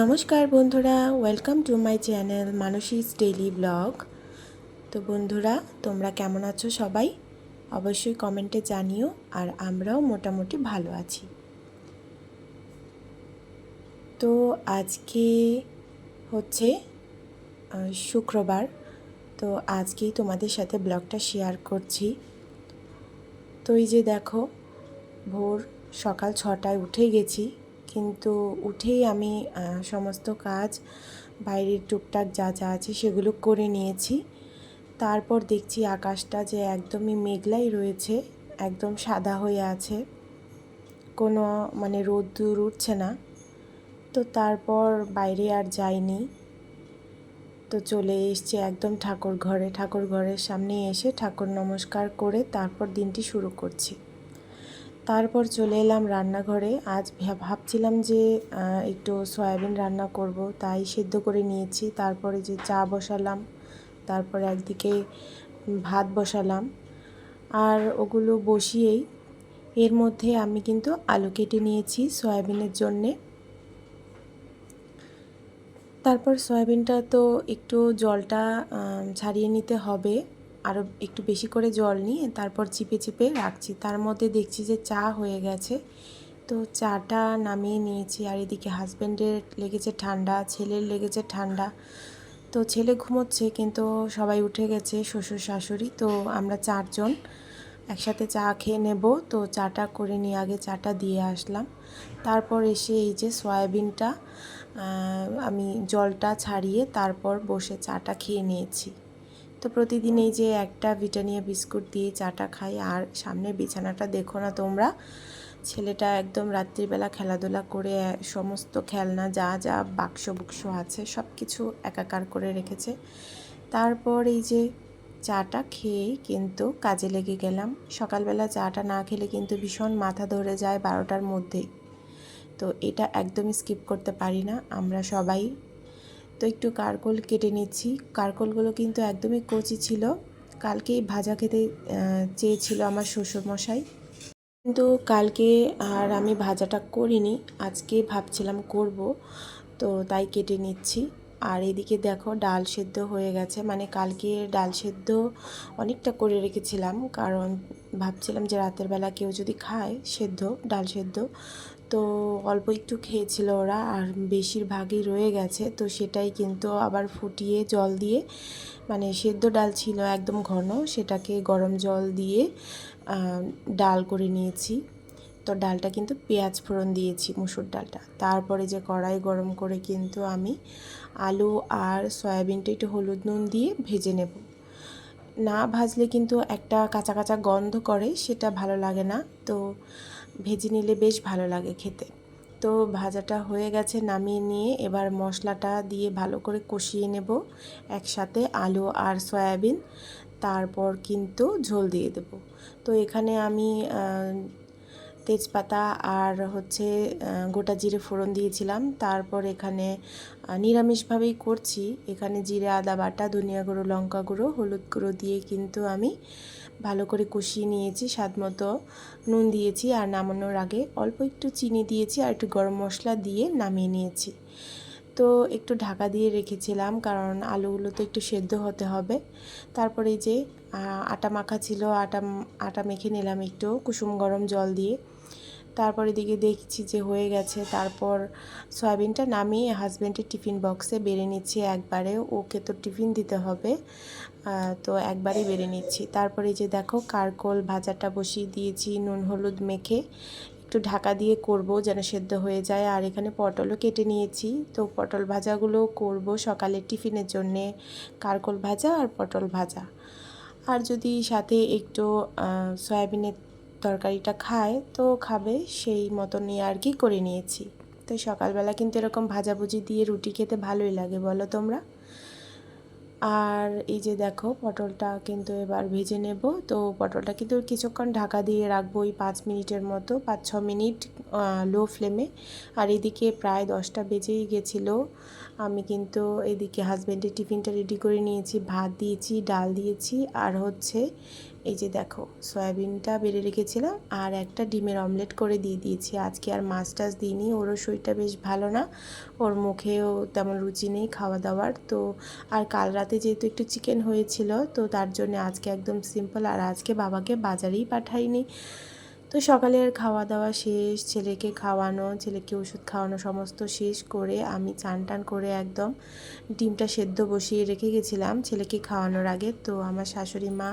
নমস্কার বন্ধুরা welcome to my channel Manasi's daily vlog তো বন্ধুরা, তোমরা কেমন আছো সবাই? অবশ্যই কমেন্টে জানিও, আর আমরাও মোটামুটি ভালো আছি। তো আজকে হচ্ছে শুক্রবার, তো আজকেই তোমাদের সাথে ব্লগটা শেয়ার করছি। তো এই যে দেখো, ভোর সকাল ছটায় উঠে গেছি। কিন্তু উঠেই আমি সমস্ত কাজ, বাইরের টুকটাক যা যা আছে সেগুলো করে নিয়েছি। তারপর দেখছি আকাশটা যে একদমই মেঘলাই রয়েছে, একদম সাদা হয়ে আছে। কোনো মানে রোদ্দুর উঠছে না। তো তারপর বাইরে আর যাইনি। তো চলে এসছে একদম ঠাকুর ঘরে। ঠাকুর ঘরের সামনে এসে ঠাকুর নমস্কার করে তারপর দিনটি শুরু করছি। তারপর চলে এলাম রান্নাঘরে। আজ ভাবছিলাম যে একটু সয়াবিন রান্না করব, তাই সেদ্ধ করে নিয়েছি। তারপরে যে চা বসালাম, তারপর একদিকে ভাত বসালাম। আর ওগুলো বসিয়েই এর মধ্যে আমি কিন্তু আলু কেটে নিয়েছি সয়াবিনের জন্যে। তারপর সয়াবিনটা তো একটু জলটা ছাড়িয়ে নিতে হবে। আরও একটু বেশি করে জল নিয়ে তারপর চিপে চিপে রাখছি। তার মধ্যে দেখছি যে চা হয়ে গেছে। তো চাটা নামিয়ে নিয়েছি আর এদিকে হাজব্যান্ডের লেগেছে ঠান্ডা, ছেলের লেগেছে ঠান্ডা। তো ছেলে ঘুমোচ্ছে কিন্তু সবাই উঠে গেছে শ্বশুর শাশুড়ি। তো আমরা চারজন একসাথে চা খেয়ে নেব। তো চাটা করে নিয়ে আগে চাটা দিয়ে আসলাম। তারপর এসে এই যে সয়াবিনটা আমি জলটা ছাড়িয়ে তারপর বসে চাটা খেয়ে নিয়েছি। তো প্রতিদিন এই যে একটা ব্রিটানিয়া বিস্কুট দিয়ে চাটা খাই। আর সামনের বিছানাটা দেখো না তোমরা? ছেলেটা একদম রাত্রিবেলা খেলাধুলা করে সমস্ত খেলনা যা যা বাক্স বুক্স আছে সব কিছু একাকার করে রেখেছে। তারপর এই যে চাটা খেয়ে কিন্তু কাজে লেগে গেলাম। সকালবেলা চাটা না খেলে কিন্তু ভীষণ মাথা ধরে যায় বারোটার মধ্যেই। তো এটা একদমই স্কিপ করতে পারি না। আমরা সবাই তো একটু কারকোল কেটে নিচ্ছি। কারকোলগুলো কিন্তু একদমই কচি ছিল। কালকেই ভাজা খেতে চেয়েছিল আমার শ্বশুরমশাই। কিন্তু কালকে আর আমি ভাজাটা করিনি, আজকে ভাবছিলাম করব। তো তাই কেটে নিচ্ছি। আর এদিকে দেখো ডাল সেদ্ধ হয়ে গেছে। মানে কালকে ডাল সেদ্ধ অনেকটা করে রেখেছিলাম। কারণ ভাবছিলাম যে রাতের বেলা কেউ যদি খায় সেদ্ধ, ডাল সেদ্ধ। তো অল্প একটু খেয়েছিল ওরা আর বেশিরভাগই রয়ে গেছে। তো সেটাই কিন্তু আবার ফুটিয়ে জল দিয়ে মানে সেদ্ধ ডাল ছিল একদম ঘন, সেটাকে গরম জল দিয়ে ডাল করে নিয়েছি। তো ডালটা কিন্তু পেঁয়াজ ফোড়ন দিয়েছি, মুসুর ডালটা। তারপরে যে কড়াই গরম করে কিন্তু আমি আলু আর সয়াবিনটা একটু হলুদ নুন দিয়ে ভেজে নেব। না ভাজলে কিন্তু একটা কাঁচা কাঁচা গন্ধ করে, সেটা ভালো লাগে না। তো ভেজে নিলে বেশ ভালো লাগে খেতে। তো ভাজাটা হয়ে গেছে, নামিয়ে নিয়ে এবার মশলাটা দিয়ে ভালো করে কষিয়ে নেব। একসাথে আলু আর সয়াবিন, তারপর কিন্তু ঝোল দিয়ে দেব। তো এখানে আমি তেজপাতা আর হচ্ছে গোটা জিরে ফোড়ন দিয়েছিলাম। তারপর এখানে নিরামিষভাবেই করছি। এখানে জিরে, আদা বাটা, ধনিয়া গুঁড়ো, লঙ্কা গুঁড়ো, হলুদ গুঁড়ো দিয়ে কিন্তু আমি ভালো করে কষিয়ে নিয়েছি, স্বাদ মতো নুন দিয়েছি আর নামানোর আগে অল্প একটু চিনি দিয়েছি আর একটু গরম মশলা দিয়ে নামিয়ে নিয়েছি। তো একটু ঢাকা দিয়ে রেখেছিলাম কারণ আলুগুলো তো একটু সেদ্ধ হতে হবে। তারপরে যে আটা মাখা ছিল, আটা আটা মেখে নিলাম একটু, কুসুম গরম জল দিয়ে। তারপর এদিকে দেখছি যে হয়ে গেছে। তারপর সয়াবিনটা নামিয়ে হাজব্যান্ডের টিফিন বক্সে বেড়ে নিচ্ছি একবারে। ওকে তো টিফিন দিতে হবে। তো একবারে বেড়ে নিচ্ছি। তারপরে যে দেখো কারকোল ভাজাটা বসিয়ে দিয়েছি, নুন, হলুদ মেখে একটু ঢাকা দিয়ে করব যেন সেদ্ধ হয়ে যায়। আর এখানে পটলও কেটে নিয়েছি। তো পটল ভাজাগুলো করব সকালে টিফিনের জন্যে, কারকোল ভাজা আর পটল ভাজা। আর যদি সাথে একটু সয়াবিনের তরকারিটা খায়, তো খাবে, সেই মতনই আর কি করে নিয়েছি। তো সকালবেলা কিন্তু এরকম ভাজাভুজি দিয়ে রুটি খেতে ভালোই লাগে, বলো তোমরা? আর এই যে দেখো, পটলটা কিন্তু এবার ভেজে নেব। তো পটলটা কিন্তু কিছুক্ষণ ঢাকা দিয়ে রাখব ওই পাঁচ মিনিটের মতো, পাঁচ ছ মিনিট লো ফ্লেমে আর এদিকে প্রায় দশটা বেজেই গেছিল। আমি কিন্তু এদিকে হাজব্যান্ডের টিফিনটা রেডি করে নিয়েছি। ভাত দিয়েছি, ডাল দিয়েছি, আর হচ্ছে এই যে দেখো, সয়াবিনটা বেড়ে রেখেছিলাম আর একটা ডিমের অমলেট করে দিয়ে দিয়েছি। আজকে আর মাছ টাছ দিইনি, ওরও শরীরটা বেশ ভালো না, ওর মুখেও তেমন রুচি নেই খাওয়া দাওয়ার। তো আর কাল রাতে যেহেতু একটু চিকেন হয়েছিল, তো তার জন্য আজকে একদম সিম্পল আর আজকে বাবাকে বাজারেই পাঠাইনি। তো সকালের খাওয়া দাওয়া শেষ, ছেলেকে খাওয়ানো, ছেলেকে ওষুধ খাওয়ানো সমস্ত শেষ করে আমি চান টান করে একদম ডিমটা সেদ্ধ বসিয়ে রেখে গেছিলাম ছেলেকে খাওয়ানোর আগে। তো আমার শাশুড়ি মা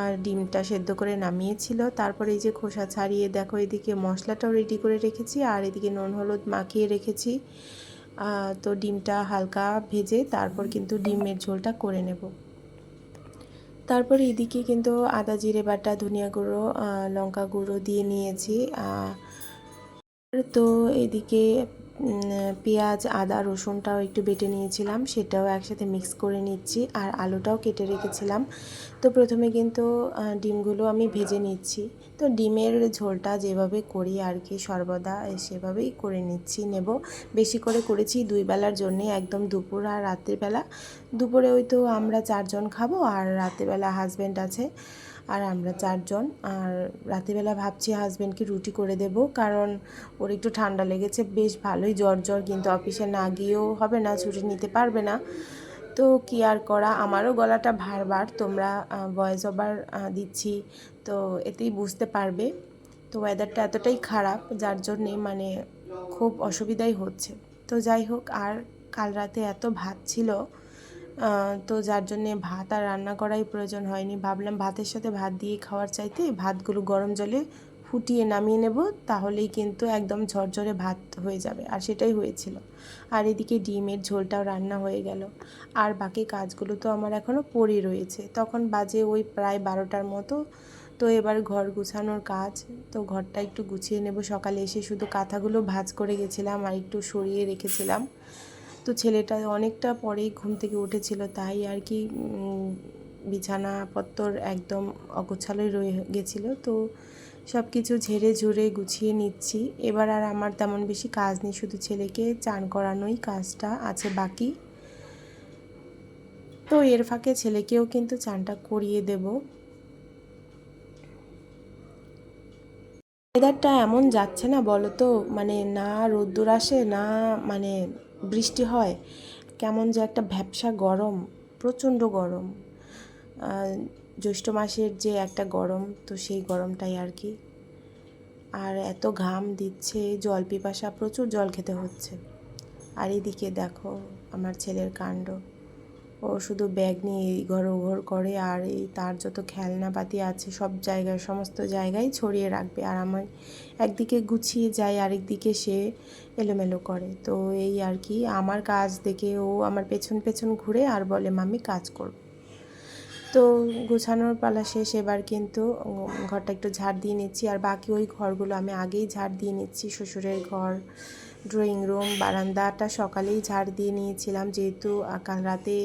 আর ডিমটা সেদ্ধ করে নামিয়েছিল। তারপরে এই যে খোসা ছাড়িয়ে দেখো এদিকে মশলাটাও রেডি করে রেখেছি আর এদিকে নুন, হলুদ মাখিয়ে রেখেছি। তো ডিমটা হালকা ভেজে তারপর কিন্তু ডিমের ঝোলটা করে নেব। তারপরে এদিকে কিন্তু আদা, জিরে বাটা, ধনিয়া গুঁড়ো লঙ্কা গুঁড়ো দিয়ে নিয়েছি। তো এদিকে পেঁয়াজ, আদা, রসুনটাও একটু বেটে নিয়েছিলাম, সেটাও একসাথে মিক্স করে নিচ্ছি আর আলুটাও কেটে রেখেছিলাম। তো প্রথমে কিন্তু ডিমগুলো আমি ভেজে নিচ্ছি। তো ডিমের ঝোলটা যেভাবে করি আর কি, সর্বদা সেভাবেই করে নিচ্ছি, নেব। বেশি করে করেছি দুই বেলার জন্যে, একদম দুপুর আর রাত্রিবেলা। দুপুরে ওই তো আমরা চারজন খাব আর রাত্রিবেলা হাজব্যান্ড আছে। আর আমরা চারজন। আর রাতেবেলা ভাবছি হাজব্যান্ডকে রুটি করে দেব, কারণ ওর একটু ঠান্ডা লেগেছে। বেশ ভালোই জ্বর জ্বর, কিন্তু অফিসে না গিয়েও হবে না, ছুটি নিতে পারবে না। তো কি আর করা? আমারও গলাটা ভারবার, তোমরা ভয়েস ওভার দিচ্ছি। তো এতেই বুঝতে পারবে। তো ওয়েদারটা এতটাই খারাপ, যার জন্যে মানে খুব অসুবিধাই হচ্ছে। তো যাই হোক, আর কাল রাতে এত ভাত ছিল তো যার জন্যে ভাত আর রান্না করাই প্রয়োজন হয়নি। ভাবলাম ভাতের সাথে ভাত দিয়ে খাওয়ার চাইতে ভাতগুলো গরম জলে ফুটিয়ে নামিয়ে নেব, তাহলেই কিন্তু একদম ঝরঝরে ভাত হয়ে যাবে। আর সেটাই হয়েছিল। আর এদিকে ডিমের ঝোলটাও রান্না হয়ে গেল। আর বাকি কাজগুলো তো আমার এখনও পড়ে রয়েছে। তখন বাজে ওই প্রায় বারোটার মতো। তো এবার ঘর গুছানোর কাজ। তো ঘরটা একটু গুছিয়ে নেব। সকালে এসে শুধু কাঁথাগুলো ভাজ করে গেছিলাম আর একটু সরিয়ে রেখেছিলাম। তো ছেলেটা অনেকটা পরেই ঘুম থেকে উঠেছিল, তাই আর কি বিছানাপত্তর একদম অগোছালোই রয়ে গেছিল। তো সব কিছু ঝেড়ে ঝুড়ে গুছিয়ে নিচ্ছি। এবার আর আমার তেমন বেশি কাজ নেই, শুধু ছেলেকে চান করানোই কাজটা আছে বাকি। তো এর ফাঁকে ছেলেকেও কিন্তু চানটা করিয়ে দেব। ওয়েদারটা এমন যাচ্ছে না বলো তো মানে না রোদ্দুর আসে, না মানে বৃষ্টি হয়, কেমন যে একটা ভ্যাবসা গরম, প্রচণ্ড গরম। জ্যৈষ্ঠ মাসের যে একটা গরম, তো সেই গরমটাই আর কি। আর এত ঘাম দিচ্ছে জল পিপাসা প্রচুর জল খেতে হচ্ছে। আর এদিকে দেখো, আমার ছেলের কাণ্ড। ও শুধু ব্যাগ নিয়ে এই ঘর ঘর করে আর এই তার যত খেলনাপাতি আছে সব জায়গায়, সমস্ত জায়গায় ছড়িয়ে রাখবে। আর আমার একদিকে গুছিয়ে যায় আরেক দিকে সে এলোমেলো করে। তো এই আর কি, আমার কাজ দেখে ও আমার পেছন পেছন ঘুরে আর বলে মামি কাজ করব তো গোছানোর পালা শেষ। এবার কিন্তু ঘরটা একটু ঝাড় দিয়ে নিচ্ছি। আর বাকি ওই ঘরগুলো আমি আগেই ঝাড় দিয়ে নিচ্ছি। শ্বশুরের ঘর ড্রয়িং রুম, বারান্দাটা সকালেই ঝাড় দিয়ে নিয়েছিলাম যেহেতু কাল রাতে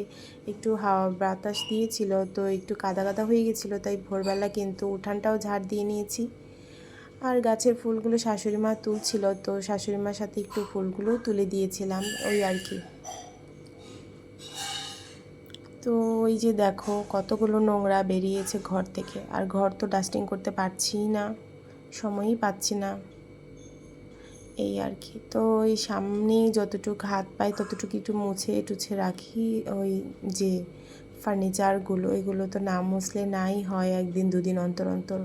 একটু হাওয়া বাতাস দিয়েছিল, তো একটু কাদা কাদা হয়ে গেছিল, তাই ভোরবেলা কিন্তু উঠানটাও ঝাড় দিয়ে নিয়েছি। আর গাছের ফুলগুলো শাশুড়ি মা তুলছিল, তো শাশুড়ি মার সাথে একটু ফুলগুলো তুলে দিয়েছিলাম, ওই আর কি। তো ওই যে দেখো, কতগুলো নোংরা বেরিয়েছে ঘর থেকে, আর ঘর তো ডাস্টিং করতে পারছি না, সময়ই পাচ্ছি না। এই আর কি। তো ওই সামনে যতটুকু হাত পাই ততটুকু একটু মুছে টুছে রাখি, ওই যে ফার্নিচারগুলো এগুলো তো না মুছলে নাই হয় একদিন দুদিন অন্তর অন্তর।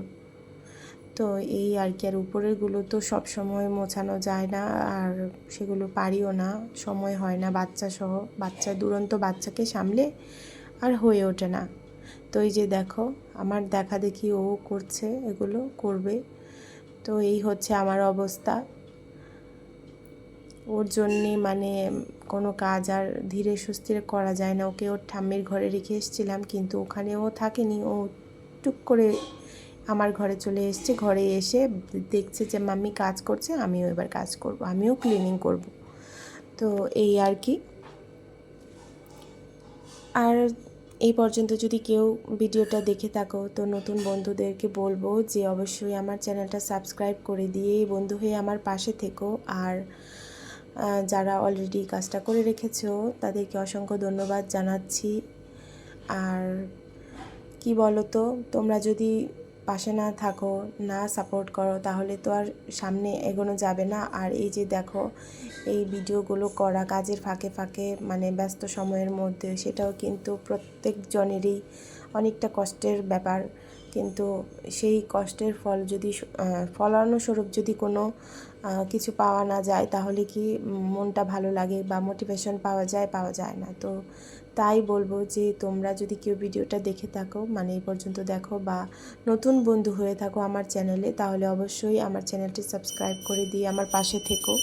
তো এই আর কি। আর উপরেরগুলো তো সব সময় মোছানো যায় না, আর সেগুলো পারিও না, সময় হয় না বাচ্চা সহ। বাচ্চা, দুরন্ত বাচ্চাকে সামলে আর হয়ে ওঠে না। তো এই যে দেখো, আমার দেখা দেখি ও করছে এগুলো, করবে। তো এই হচ্ছে আমার অবস্থা। ওর জন্যে মানে কোনো কাজ আর ধীরে সুস্থিরে করা যায় না। ওকে ওর ঠাম্মির ঘরে রেখে এসেছিলাম, কিন্তু ওখানে ও থাকেনি। ও টুক করে আমার ঘরে চলে এসছে। ঘরে এসে দেখছে যে, মাম্মি কাজ করছে, আমিও এবার কাজ করব, আমিও ক্লিনিং করব। তো এই আর কি। আর এই পর্যন্ত যদি কেউ ভিডিওটা দেখে থাকো, তো নতুন বন্ধুদেরকে বলব যে, অবশ্যই আমার চ্যানেলটা সাবস্ক্রাইব করে দিয়ে বন্ধু হয়ে আমার পাশে থেকো। আর যারা অলরেডি কাজটা করে রেখেছো, তাদেরকে অসংখ্য ধন্যবাদ জানাচ্ছি। আর কি বলো তো তোমরা যদি পাশে না থাকো, না সাপোর্ট করো, তাহলে তো আর সামনে এগোনো যাবে না। আর এই যে দেখো, এই ভিডিওগুলো করা কাজের ফাঁকে ফাঁকে মানে ব্যস্ত সময়ের মধ্যে, সেটাও কিন্তু প্রত্যেকজনেরই অনেকটা কষ্টের ব্যাপার। কিন্তু সেই কষ্টের ফল যদি ফলানুস্বরূপ যদি কোনো কিছু পাওয়া না যায়, তাহলে কি মনটা ভালো লাগে বা মোটিভেশন পাওয়া যায় পাওয়া যায় না? তো তাই বলব যে তোমরা যদি কেউ ভিডিওটা দেখে থাকো মানে এই পর্যন্ত দেখো বা নতুন বন্ধু হয়ে থাকো আমার চ্যানেলে তাহলে অবশ্যই আমার চ্যানেলটি সাবস্ক্রাইব করে দিয়ে আমার পাশে থেকো।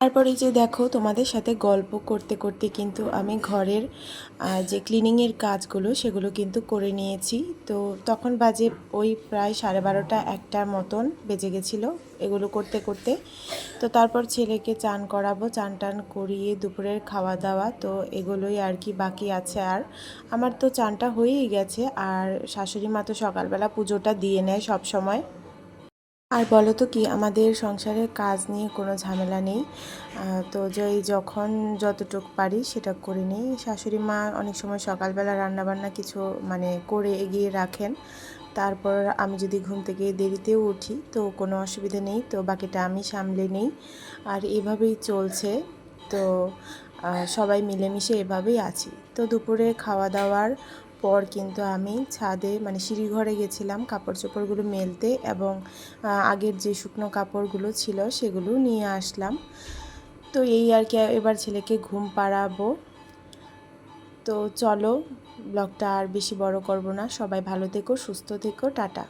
তারপরে যে দেখো, তোমাদের সাথে গল্প করতে করতে কিন্তু আমি ঘরের যে ক্লিনিংয়ের কাজগুলো সেগুলো কিন্তু করে নিয়েছি। তো তখন বাজে ওই প্রায় সাড়ে বারোটা একটার মতন বেজে গেছিল এগুলো করতে করতে। তো তারপর ছেলেকে চান করাবো, চান টান করিয়ে দুপুরের খাওয়া দাওয়া। তো এগুলোই আর কি বাকি আছে আর। আমার তো চানটা হয়েই গেছে, আর শাশুড়ি মা তো সকালবেলা পুজোটা দিয়ে নেয় সব সময়। আর বলো তো কি, আমাদের সংসারের কাজ নিয়ে কোনো ঝামেলা নেই। তো যে যখন যতটুকু পারি সেটা করে নিই। শাশুড়ি মা অনেক সময় সকালবেলা রান্নাবান্না কিছু মানে করে এগিয়ে রাখেন। তারপর আমি যদি ঘুম থেকে দেরিতেও উঠি তো কোনো অসুবিধা নেই, তো বাকিটা আমি সামলে নিই। আর এভাবেই চলছে। তো সবাই মিলেমিশে এভাবেই আছি। তো দুপুরে খাওয়া দাওয়ার পর কিন্তু আমি ছাদে মানে সিঁড়িঘরে গেছিলাম কাপড় চোপড়গুলো মেলতে এবং আগের যে শুকনো কাপড়গুলো ছিল সেগুলো নিয়ে আসলাম। তো এই আর কি, এবার ছেলেকে ঘুম পাড়াবো। তো চলো, ব্লগটা আর বেশি বড় করব না। সবাই ভালো থেকো, সুস্থ থেকো, টাটা।